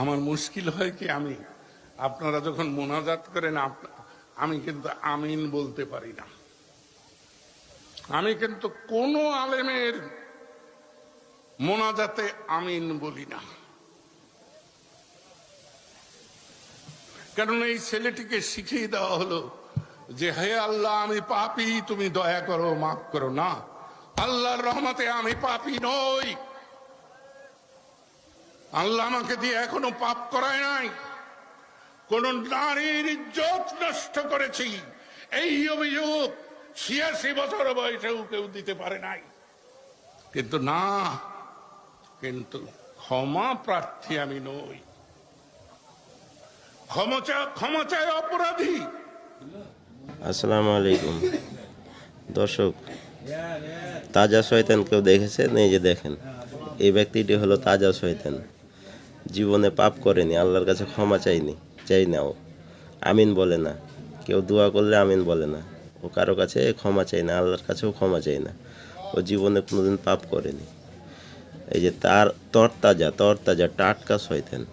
আমার মুশকিল হয় কি আমি, আপনারা যখন মোনাজাত করেন আমি কিন্তু আমিন বলতে পারি না। আমি কিন্তু কোনো আলেমের মোনাজাতে আমিন বলি না। কারণ এই ছেলেটিকে শিখিয়ে দেওয়া হলো যে, হে আল্লাহ, আমি পাপি, তুমি দয়া করো, মাফ করো। না, আল্লাহর রহমতে আমি পাপি নই। আল্লাহ আমাকে দিয়ে এখনও পাপ করায় নাই। কোন নারীর ইজ্জত নষ্ট করেছি। এই অভিযোগ ছিয়াশি বছর বয়সেও কেউ দিতে পারে নাই। কিন্তু না, কিন্তু ক্ষমা প্রার্থী আমি নই। ক্ষমা অপরাধী। আসসালামু আলাইকুম দর্শক, তাজা শয়তান কেউ দেখেছেন এই যে দেখেন, এই ব্যক্তিটি হলো তাজা শয়তান। জীবনে পাপ করেনি, আল্লাহর কাছে ক্ষমা চাইনি, চাই না ও। আমিন বলে না। কেউ দোয়া করলে আমিন বলে না। ও কারও কাছে ক্ষমা চাই না, আল্লাহর কাছেও ক্ষমা চাই না। ও জীবনে কোনোদিন পাপ করেনি। এই যে তার তরতাজা তরতাজা, টাটকা শয়তান।